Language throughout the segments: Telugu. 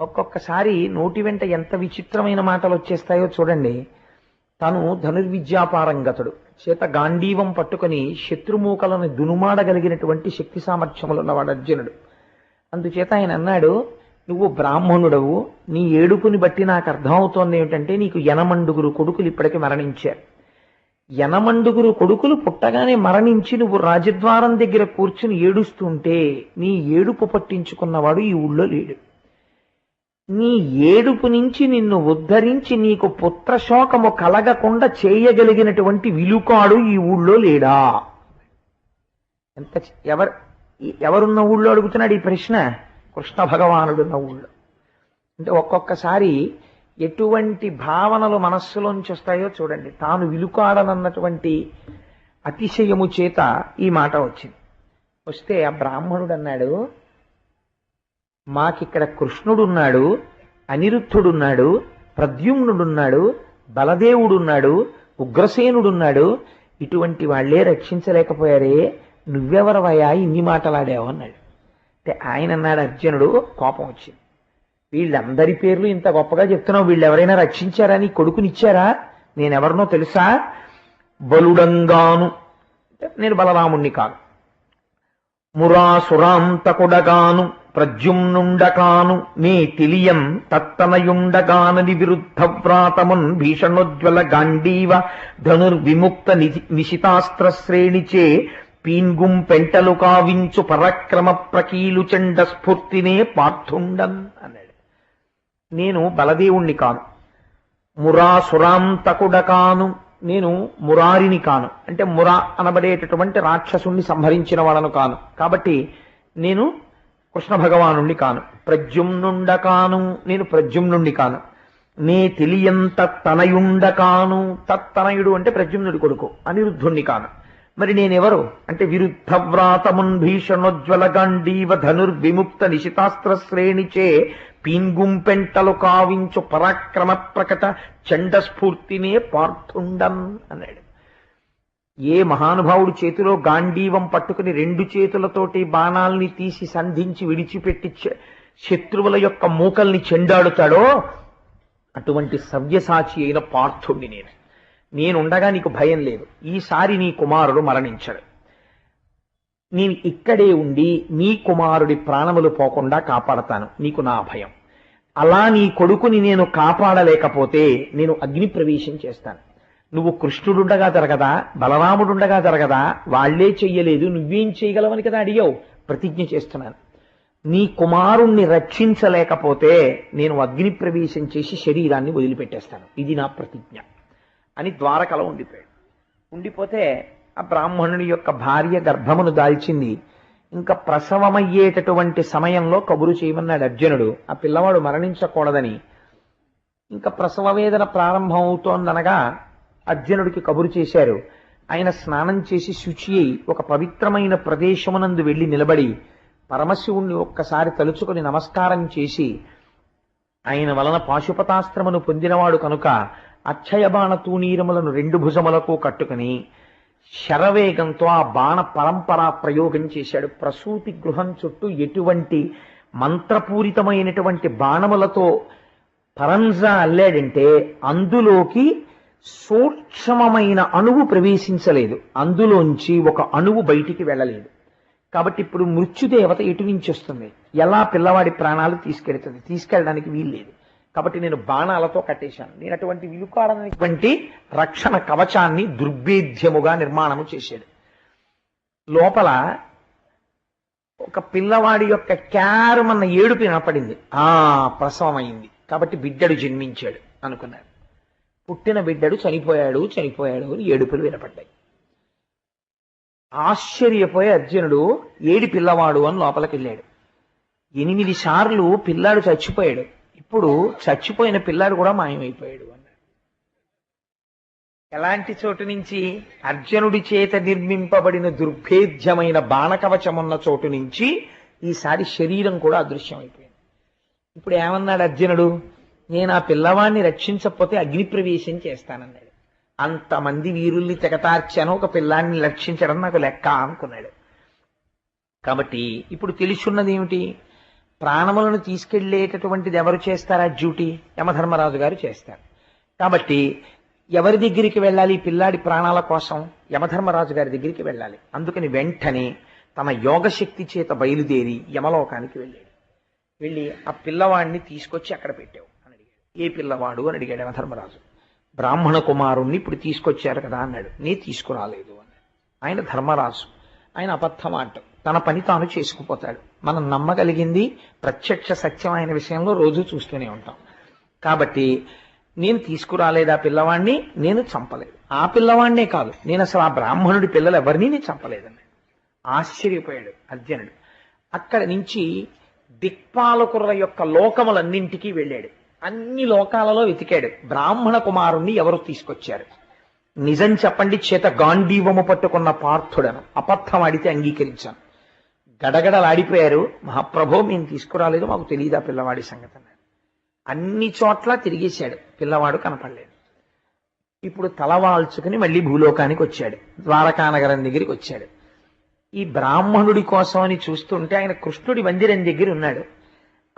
ఒక్కొక్కసారి నోటి వెంట ఎంత విచిత్రమైన మాటలు వచ్చేస్తాయో చూడండి. తను ధనుర్విద్యాపారంగతుడు. చేత గాంధీవం పట్టుకొని శత్రుమూకలను దునుమాడగలిగినటువంటి శక్తి సామర్థ్యములు ఉన్నవాడు అర్జునుడు. అందుచేత ఆయన అన్నాడు నువ్వు బ్రాహ్మణుడవు నీ ఏడుపుని బట్టి నాకు అర్థమవుతోంది ఏమిటంటే నీకు యనమండుగురు కొడుకులు ఇప్పటికి మరణించారు. యనమండుగురు కొడుకులు పుట్టగానే మరణించి నువ్వు రాజద్వారం దగ్గర కూర్చుని ఏడుస్తుంటే నీ ఏడుపు పట్టించుకున్నవాడు ఈ ఊళ్ళో లేడు. నీ ఏడుపు నుంచి నిన్ను ఉద్ధరించి నీకు పుత్రశోకము కలగకుండా చేయగలిగినటువంటి విలుకాడు ఈ ఊళ్ళో లేడా? ఎంత ఎవరు ఎవరున్న ఊళ్ళో అడుగుతున్నాడు ఈ ప్రశ్న? కృష్ణ భగవానుడున్న ఊళ్ళో. అంటే ఒక్కొక్కసారి ఎటువంటి భావనలు మనస్సులోంచి వస్తాయో చూడండి. తాను విలుకాడనన్నటువంటి అతిశయము చేత ఈ మాట వచ్చింది. వస్తే ఆ బ్రాహ్మణుడు అన్నాడు మాకిక్కడ కృష్ణుడున్నాడు అనిరుద్ధుడున్నాడు ప్రద్యుమ్నుడున్నాడు బలదేవుడున్నాడు ఉగ్రసేనుడున్నాడు ఇటువంటి వాళ్ళే రక్షించలేకపోయారే నువ్వెవరవయా ఇన్ని మాటలాడావు అన్నాడు. అంటే ఆయన అన్నాడు అర్జునుడు కోపం వచ్చింది. వీళ్ళందరి పేర్లు ఇంత గొప్పగా చెప్తున్నావు వీళ్ళు ఎవరైనా రక్షించారా? నీ కొడుకునిచ్చారా? నేనెవరినో తెలుసా? బలుడంగాను. నేను బలరాముణ్ణి కాను మురాసురాంతకుడగాను. ప్రద్యుమ్నుండకాను నే తెలియం తత్తనయుండగానని విరుద్ధ వ్రాతమున్ భీషణోజ్వల గాండీవ ధనుర్విముక్త నిశితాస్త్రశ్రేణిచే నిశితాస్త్ర శ్రేణిచే పీన్గుం పెంటలు కావించు పరక్రమ ప్రకీలు చెండ స్ఫూర్తినే పార్థుండన్ అన్నాడు నేను బలదేవుణ్ణి కాను. మురాసురాంతకుడ కాను నేను మురారిని కాను. అంటే మురా అనబడేటటువంటి రాక్షసుణ్ణి సంహరించిన వాడను కాను. కాబట్టి నేను కృష్ణ భగవానుణ్ణి కాను. ప్రద్యుమ్నుండ కాను. నేను ప్రద్యుమ్నుండి కాను. నే తెలియంత తనయుండ కాను. తత్తనయుడు అంటే ప్రద్యుమ్నుడి కొడుకు అనిరుద్ధుణ్ణి కాను. మరి నేనెవరు? అంటే విరుద్ధ వ్రాతమున్ భీషణోజ్వల గండీవ ధనుర్విముక్త నిశితాస్త్ర శ్రేణిచే పీన్గుంపెంటలు కావించు పరాక్రమ ప్రకట చండస్ఫూర్తినే పార్థుండం పార్థుండన్ అన్నాడు. ఏ మహానుభావుడు చేతిలో గాంధీవం పట్టుకుని రెండు చేతులతోటి బాణాల్ని తీసి సంధించి విడిచిపెట్టి శత్రువుల యొక్క మూకల్ని చెండాడుతాడో అటువంటి సవ్యసాచి అయిన పార్థుణ్ణి నేను. నేనుండగా నీకు భయం లేదు. ఈసారి నీ కుమారుడు మరణించడు. నేను ఇక్కడే ఉండి నీ కుమారుడి ప్రాణములు పోకుండా కాపాడతాను. నీకు నా భయం. అలా నీ కొడుకుని నేను కాపాడలేకపోతే నేను అగ్ని ప్రవేశం చేస్తాను. నువ్వు కృష్ణుడుండగా జరగదా? బలరాముడుండగా జరగదా? వాళ్ళే చెయ్యలేదు నువ్వేం చేయగలవని కదా అడిగావు. ప్రతిజ్ఞ చేస్తున్నాను. నీ కుమారుణ్ణి రక్షించలేకపోతే నేను అగ్ని ప్రవేశం చేసి శరీరాన్ని వదిలిపెట్టేస్తాను. ఇది నా ప్రతిజ్ఞ. అని ద్వారకలో ఉండిపోయాడు. ఉండిపోతే ఆ బ్రాహ్మణుని యొక్క భార్య గర్భమును దాల్చింది. ఇంకా ప్రసవమయ్యేటటువంటి సమయంలో కబురు చేయమన్నాడు అర్జునుడు. ఆ పిల్లవాడు మరణించకూడదని. ఇంకా ప్రసవ వేదన ప్రారంభం అవుతోందనగా అర్జునుడికి కబురు చేశారు. ఆయన స్నానం చేసి శుచి అయి ఒక పవిత్రమైన ప్రదేశమునందు వెళ్ళి నిలబడి పరమశివుణ్ణి ఒక్కసారి తలుచుకొని నమస్కారం చేసి ఆయన వలన పాశుపతాస్త్రమును పొందినవాడు కనుక అక్షయబాణ తూనీరములను రెండు భుజములకు కట్టుకుని శరవేగంతో ఆ బాణ పరంపర ప్రయోగం చేశాడు. ప్రసూతి గృహం చుట్టూ ఎటువంటి మంత్రపూరితమైనటువంటి బాణములతో పరంజా అల్లాడంటే అందులోకి సూక్ష్మమైన అణువు ప్రవేశించలేదు. అందులోంచి ఒక అణువు బయటికి వెళ్ళలేదు. కాబట్టి ఇప్పుడు మృత్యుదేవత ఎటు నుంచి వస్తుంది? ఎలా పిల్లవాడి ప్రాణాలు తీసుకెళ్తుంది? తీసుకెళ్ళడానికి వీల్లేదు కాబట్టి నేను బాణాలతో కట్టేశాను. నేను అటువంటి విలుకాడనటువంటి రక్షణ కవచాన్ని దుర్భేద్యముగా నిర్మాణము చేశాడు. లోపల ఒక పిల్లవాడి యొక్క క్యారమన్న ఏడుపు వినపడింది. ఆ ప్రసవమైంది. కాబట్టి బిడ్డడు జన్మించాడు అనుకున్నారు. పుట్టిన బిడ్డడు చనిపోయాడు చనిపోయాడు అని ఏడుపులు వినపడ్డాయి. ఆశ్చర్యపోయి అర్జునుడు ఏడి పిల్లవాడు అని లోపలికి వెళ్ళాడు ఎనిమిది సార్లు పిల్లాడు చచ్చిపోయాడు. ఇప్పుడు చచ్చిపోయిన పిల్లాడు కూడా మాయమైపోయాడు అన్నాడు. ఎలాంటి చోటు నుంచి? అర్జునుడి చేత నిర్మింపబడిన దుర్భేద్యమైన బాణకవచమున్న చోటు నుంచి ఈసారి శరీరం కూడా అదృశ్యమైపోయింది. ఇప్పుడు ఏమన్నాడు అర్జునుడు? నేను ఆ పిల్లవాడిని రక్షించకపోతే అగ్నిప్రవేశం చేస్తానన్నాడు. అంతమంది వీరుల్ని తెగతార్చాను ఒక పిల్లాన్ని రక్షించడం నాకు లెక్క అనుకున్నాడు. కాబట్టి ఇప్పుడు తెలుసున్నది ఏమిటి ప్రాణములను తీసుకెళ్ళేటటువంటిది ఎవరు చేస్తారా డ్యూటీ? యమధర్మరాజు గారు చేస్తారు. కాబట్టి ఎవరి దగ్గరికి వెళ్ళాలి? పిల్లాడి ప్రాణాల కోసం యమధర్మరాజు గారి దగ్గరికి వెళ్ళాలి. అందుకని వెంటనే తన యోగశక్తి చేత బయలుదేరి యమలోకానికి వెళ్ళాడు. వెళ్ళి ఆ పిల్లవాడిని తీసుకొచ్చి అక్కడ పెట్టావు. ఏ పిల్లవాడు అని అడిగాడు యమధర్మరాజు బ్రాహ్మణ కుమారుణ్ణి ఇప్పుడు తీసుకొచ్చారు కదా అన్నాడు. నీ తీసుకురాలేదు అన్నాడు. ఆయన ధర్మరాజు. ఆయన అబద్ధం ఆడటం. తన పని తాను చేసుకుపోతాడు. మనం నమ్మగలిగింది ప్రత్యక్ష సత్యం ఆయన విషయంలో రోజు చూస్తూనే ఉంటాం. కాబట్టి నేను తీసుకురాలేదు ఆ పిల్లవాడిని నేను చంపలేదు. ఆ పిల్లవాడినే కాదు. నేను అసలు ఆ బ్రాహ్మణుడి పిల్లలు ఎవరిని నేను చంపలేదన్నాడు. ఆశ్చర్యపోయాడు అర్జునుడు. అక్కడ నుంచి దిక్పాలకుర్ర యొక్క లోకములన్నింటికీ వెళ్ళాడు. అన్ని లోకాలలో వెతికాడు. బ్రాహ్మణ కుమారుణ్ణి ఎవరు తీసుకొచ్చారు? నిజం చెప్పండి చేత గాంధీవము పట్టుకున్న పార్థుడను. అబద్ధం ఆడితే అంగీకరించాను. గడగడలాడిపోయారు. మహాప్రభో మేము తీసుకురాలేదు. మాకు తెలియదా పిల్లవాడి సంగతి అన్నాడు. అన్ని చోట్ల తిరిగేశాడు. పిల్లవాడు కనపడలేదు. ఇప్పుడు తలవాల్చుకుని మళ్ళీ భూలోకానికి వచ్చాడు. ద్వారకానగరం దగ్గరికి వచ్చాడు. ఈ బ్రాహ్మణుడి కోసం అని చూస్తుంటే ఆయన కృష్ణుడి మందిరం దగ్గర ఉన్నాడు.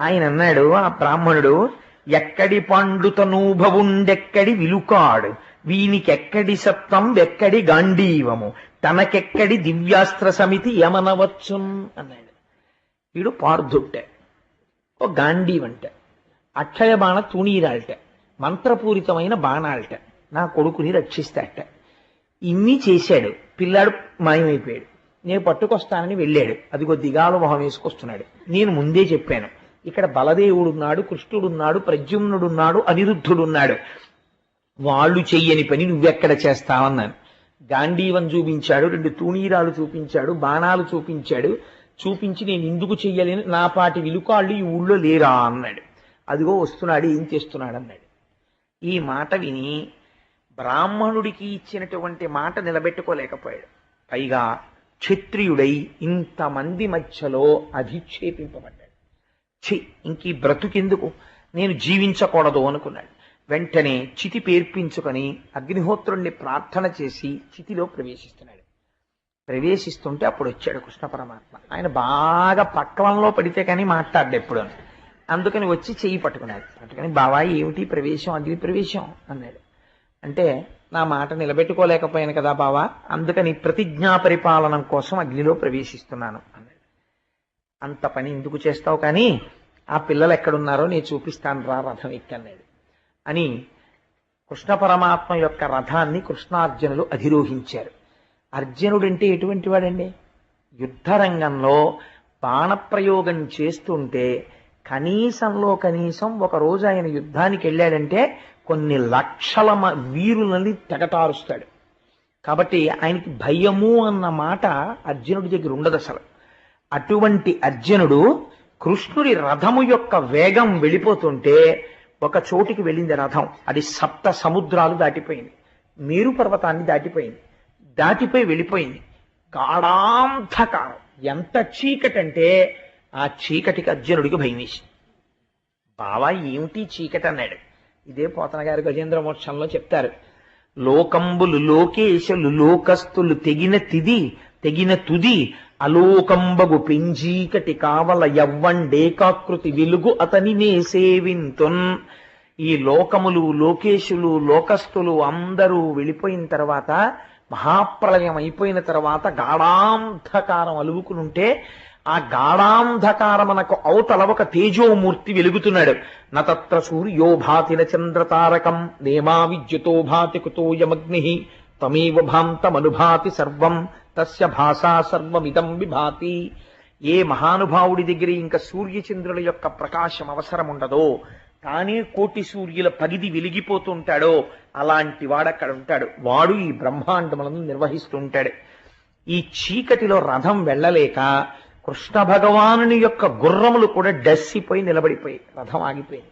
ఆయన అన్నాడు ఆ బ్రాహ్మణుడు ఎక్కడి పండుతనూభవుండెక్కడి విలుకాడు? వీనికెక్కడి సప్తం వెక్కడి గాంధీవము? తనకెక్కడి దివ్యాస్త్ర సమితి యమనవచ్చున్ అన్నాడు. వీడు పార్థుట్టే ఓ గాంధీవంటే. అక్షయ బాణ తూణీరాల్ట. మంత్రపూరితమైన బాణాల్ట. నా కొడుకుని రక్షిస్తాట ఇన్ని చేశాడు. పిల్లాడు మాయమైపోయాడు. నేను పట్టుకొస్తానని వెళ్ళాడు. అదిగో దిగాలు మొహం వేసుకొస్తున్నాడు. నేను ముందే చెప్పాను. ఇక్కడ బలదేవుడున్నాడు కృష్ణుడున్నాడు ప్రద్యుమ్నుడున్నాడు అనిరుద్ధుడున్నాడు. వాళ్ళు చెయ్యని పని నువ్వెక్కడ చేస్తావన్నాను. గాంధీవం చూపించాడు రెండు తూణీరాలు చూపించాడు బాణాలు చూపించాడు. చూపించి నేను ఎందుకు చెయ్యలేను? నా పాటి విలుకాళ్ళు ఈ ఊళ్ళో లేరా అన్నాడు. అదిగో వస్తున్నాడు ఏం చేస్తున్నాడు అన్నాడు ఈ మాట విని బ్రాహ్మణుడికి ఇచ్చినటువంటి మాట నిలబెట్టుకోలేకపోయాడు. పైగా క్షత్రియుడై ఇంతమంది మధ్యలో అధిక్షేపింపబడ్డాడు. ఛీ ఇంక ఈ బ్రతుకెందుకు? నేను జీవించకూడదు అనుకున్నాడు. వెంటనే చితి పేర్పించుకొని అగ్నిహోత్రుణ్ణి ప్రార్థన చేసి చితిలో ప్రవేశిస్తున్నాడు. ప్రవేశిస్తుంటే అప్పుడు వచ్చాడు కృష్ణ పరమాత్మ. ఆయన బాగా పక్వంలో పడితే కానీ మాట్లాడ్డు ఎప్పుడు. అందుకని వచ్చి చెయ్యి పట్టుకున్నాడు. పట్టుకుని బావా ఏమిటి ప్రవేశం? అగ్ని ప్రవేశం అన్నాడు. అంటే నా మాట నిలబెట్టుకోలేకపోయాను కదా బావా అందుకని ప్రతిజ్ఞా పరిపాలనం కోసం అగ్నిలో ప్రవేశిస్తున్నాను అన్నాడు. అంత పని ఎందుకు చేస్తావు కానీ ఆ పిల్లలు ఎక్కడున్నారో నేను చూపిస్తాను రా రథం ఎక్కన్నాడు అని కృష్ణ పరమాత్మ యొక్క రథాన్ని కృష్ణార్జునులు అధిరోహించారు. అర్జునుడంటే ఎటువంటి వాడండి? యుద్ధరంగంలో బాణప్రయోగం చేస్తుంటే కనీసంలో కనీసం ఒక రోజు ఆయన యుద్ధానికి వెళ్ళాడంటే కొన్ని లక్షల మ- వీరులని తెగటారుస్తాడు కాబట్టి ఆయనకి భయము అన్న మాట అర్జునుడి దగ్గర ఉండదు అసలు. అటువంటి అర్జునుడు కృష్ణుడి రథము యొక్క వేగం వెళ్ళిపోతుంటే ఒక చోటికి వెళ్ళింది రథం. అది సప్త సముద్రాలు దాటిపోయింది. మేరు పర్వతాన్ని దాటిపోయింది. దాటిపోయి వెళ్ళిపోయింది. గాఢాంధకారం. ఎంత చీకటంటే ఆ చీకటికి అర్జునుడికి భయం వేసింది. బావా ఏమిటి చీకటి అన్నాడు. ఇదే పోతన గారి గజేంద్ర మోక్షంలో చెప్తారు. లోకంబులు లోకేశులు లోకస్తులు తెగిన తిది తెగిన తుది అలోకంబగు పెంజీకటి కావల యవ్వండేకాకృతి వెలుగు అతని నే సేవింతున్. ఈ లోకములు లోకేశులు లోకస్తులు అందరూ వెళ్ళిపోయిన తర్వాత మహాప్రలయం అయిపోయిన తర్వాత గాఢాంధకారం అలువుకునుంటే ఆ గాఢాంధకారమనకు అవతల ఒక తేజోమూర్తి వెలుగుతున్నాడు. నతత్ర సూర్యో భాతిన చంద్రతారకం నేమా విద్యుతో భాతి కుతోయమగ్ని తమేవ భాంతమనుభాతి సర్వం. తస్య భాషా సర్వమిదం విభాతి. ఏ మహానుభావుడి దగ్గర ఇంకా సూర్యచంద్రుల యొక్క ప్రకాశం అవసరం ఉండదో తానే కోటి సూర్యుల పగిది వెలిగిపోతుంటాడో అలాంటి వాడు అక్కడ ఉంటాడు. వాడు ఈ బ్రహ్మాండములను నిర్వహిస్తుంటాడు. ఈ చీకటిలో రథం వెళ్ళలేక కృష్ణ భగవానుని యొక్క గుర్రములు కూడా డస్సిపోయి నిలబడిపోయి రథం ఆగిపోయింది.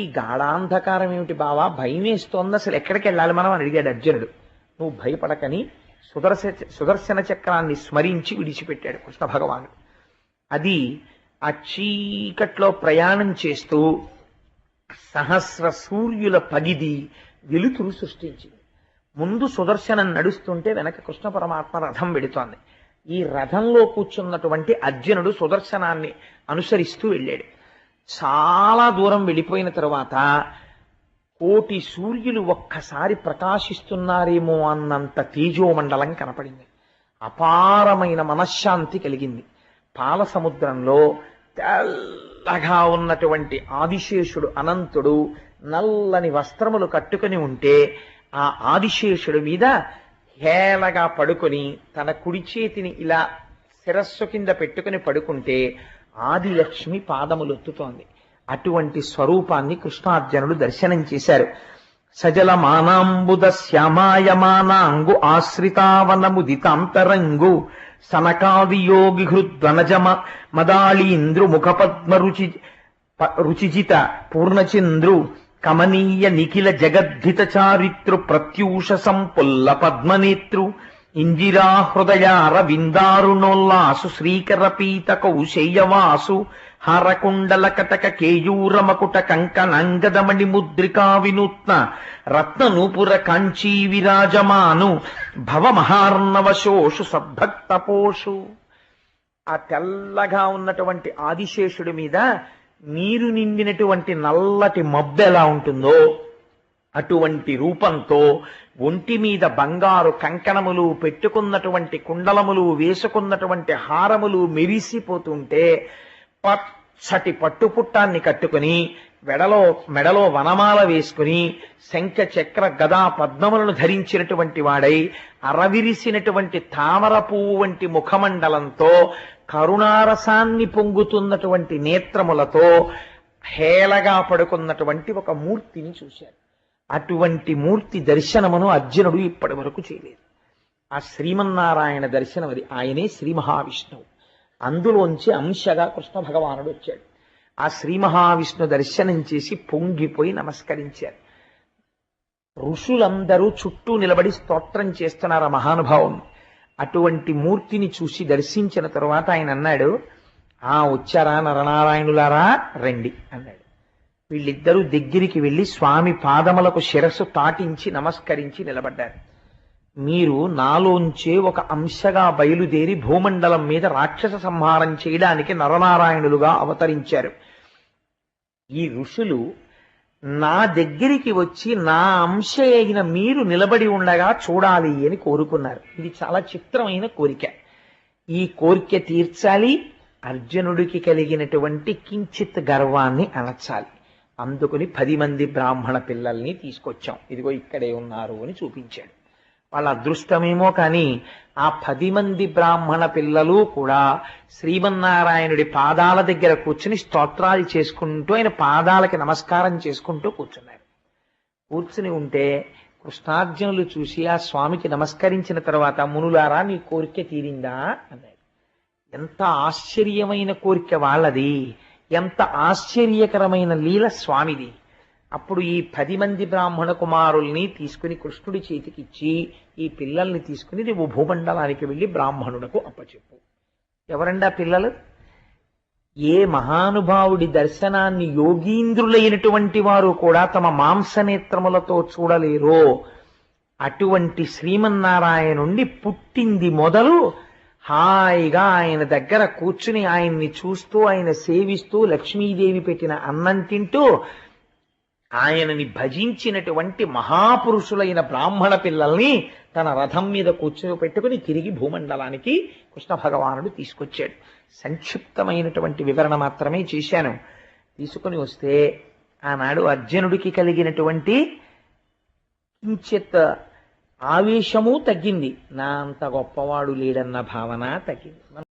ఈ గాఢాంధకారం ఏమిటి బావా? భయం వేస్తోంది అసలు ఎక్కడికి వెళ్ళాలి మనం? అని అడిగాడు అర్జునుడు. నువ్వు భయపడకని సుదర్శ సుదర్శన చక్రాన్ని స్మరించి విడిచిపెట్టాడు కృష్ణ భగవానుడు. అది ఆ చీకట్లో ప్రయాణం చేస్తూ సహస్ర సూర్యుల పగిది వెలుతురు సృష్టించింది. ముందు సుదర్శనం నడుస్తుంటే వెనక కృష్ణ పరమాత్మ రథం వెడుతోంది ఈ రథంలో కూర్చున్నటువంటి అర్జునుడు సుదర్శనాన్ని అనుసరిస్తూ వెళ్ళాడు. చాలా దూరం వెళ్ళిపోయిన తరువాత కోటి సూర్యులు ఒక్కసారి ప్రకాశిస్తున్నారేమో అన్నంత తేజోమండలం కనపడింది. అపారమైన మనశ్శాంతి కలిగింది. పాల సముద్రంలో తెల్లగా ఉన్నటువంటి ఆదిశేషుడు అనంతుడు నల్లని వస్త్రములు కట్టుకొని ఉంటే ఆ ఆదిశేషుడి మీద హేళగా పడుకొని తన కుడి చేతిని ఇలా శిరస్సు కింద పెట్టుకుని పడుకుంటే ఆదిలక్ష్మి పాదములొత్తుతోంది. అటువంటి స్వరూపాన్ని కృష్ణార్జునుడు దర్శనం చేశారు. సజల మానాంబుద శ్యామాయమానాంగు ఆశ్రితావనముదితాంతరంగు సనకాది యోగి హృద్వనజమ మదాళీంద్రు ముఖపద్మ రుచి ప- రుచిజిత పూర్ణచంద్రు కమనీయ నిఖిల జగద్ధిత చారిత్రు ప్రత్యూష సంపుల్ల పద్మనేత్రు ఇందిరా హృదయార విందారుణోల్లాసు శ్రీకర పీత కౌశేయవాసు హరకుండల కటక కేయూరమకుట కంకణంగదమణి ముద్రికా వినూత్న రత్న నూపుర కాంచీ విరాజమాను భవ మహార్ణవశోషు సద్భక్త పోషు ఆ తెల్లగా ఉన్నటువంటి ఆదిశేషుడి మీద నీరు నిండినటువంటి నల్లటి మబ్బు ఎలా ఉంటుందో అటువంటి రూపంతో ఒంటి మీద బంగారు కంకణములు పెట్టుకున్నటువంటి కుండలములు వేసుకున్నటువంటి హారములు మెరిసిపోతుంటే పచ్చటి పట్టుపుట్టాన్ని కట్టుకుని వెడలో మెడలో వనమాల వేసుకుని శంఖ చక్ర గదా పద్మములను ధరించినటువంటి వాడై అరవిరిసినటువంటి తామర పువ్వు వంటి ముఖమండలంతో కరుణారసాన్ని పొంగుతున్నటువంటి నేత్రములతో హేళగా పడుకున్నటువంటి ఒక మూర్తిని చూశారు. అటువంటి మూర్తి దర్శనమును అర్జునుడు ఇప్పటి వరకు చేయలేదు. ఆ శ్రీమన్నారాయణ దర్శనం అది ఆయనే శ్రీ మహావిష్ణువు. అందులోంచి అంశగా కృష్ణ భగవానుడు వచ్చాడు. ఆ శ్రీ మహావిష్ణు దర్శనం చేసి పొంగిపోయి నమస్కరించారు. ఋషులందరూ చుట్టూ నిలబడి స్తోత్రం చేస్తున్నారు ఆ మహానుభావం అటువంటి మూర్తిని చూసి దర్శించిన తరువాత ఆయన అన్నాడు ఆ వచ్చారా నరనారాయణులారా? రండి అన్నాడు. వీళ్ళిద్దరూ దగ్గరికి వెళ్ళి స్వామి పాదములకు శిరస్సు తాటించి నమస్కరించి నిలబడ్డారు. మీరు నాలోంచే ఒక అంశగా బయలుదేరి భూమండలం మీద రాక్షస సంహారం చేయడానికి నరనారాయణులుగా అవతరించారు. ఈ ఋషులు నా దగ్గరికి వచ్చి నా అంశ అయిన మీరు నిలబడి ఉండగా చూడాలి అని కోరుకున్నారు. ఇది చాలా చిత్రమైన కోరిక. ఈ కోరిక తీర్చాలి అర్జునుడికి కలిగినటువంటి కించిత్ గర్వాన్ని అణచాలి. అందుకుని పది మంది బ్రాహ్మణ పిల్లల్ని తీసుకొచ్చాం. ఇదిగో ఇక్కడే ఉన్నారు అని చూపించాడు. వాళ్ళ అదృష్టమేమో కానీ ఆ పది మంది బ్రాహ్మణ పిల్లలు కూడా శ్రీమన్నారాయణుడి పాదాల దగ్గర కూర్చుని స్తోత్రాలు చేసుకుంటూ ఆయన పాదాలకి నమస్కారం చేసుకుంటూ కూర్చున్నారు. కూర్చుని ఉంటే కృష్ణార్జునులు చూసి ఆ స్వామికి నమస్కరించిన తర్వాత మునులారా నీ కోరిక తీరిందా? అన్నాడు ఎంత ఆశ్చర్యమైన కోరిక వాళ్ళది. ఎంత ఆశ్చర్యకరమైన లీల స్వామిది. అప్పుడు ఈ పది మంది బ్రాహ్మణ కుమారుల్ని తీసుకుని కృష్ణుడి చేతికిచ్చి ఈ పిల్లల్ని తీసుకుని నువ్వు భూమండలానికి వెళ్ళి బ్రాహ్మణుడకు అప్పచెప్పు. ఎవరండా పిల్లలు? ఏ మహానుభావుడి దర్శనాన్ని యోగీంద్రులైనటువంటి వారు కూడా తమ మాంసనేత్రములతో చూడలేరో అటువంటి శ్రీమన్నారాయణుండి పుట్టింది మొదలు హాయిగా ఆయన దగ్గర కూర్చుని ఆయన్ని చూస్తూ ఆయన సేవిస్తూ లక్ష్మీదేవి పెట్టిన అన్నం తింటూ ఆయనని భజించినటువంటి మహాపురుషులైన బ్రాహ్మణ పిల్లల్ని తన రథం మీద కూర్చొని పెట్టుకుని తిరిగి భూమండలానికి కృష్ణ భగవానుడు తీసుకొచ్చాడు. సంక్షిప్తమైనటువంటి వివరణ మాత్రమే చేశాను. తీసుకుని వస్తే ఆనాడు అర్జునుడికి కలిగినటువంటి కించిత్ ఆవేశము తగ్గింది. నా అంత గొప్పవాడు లేడన్న భావన తగ్గింది.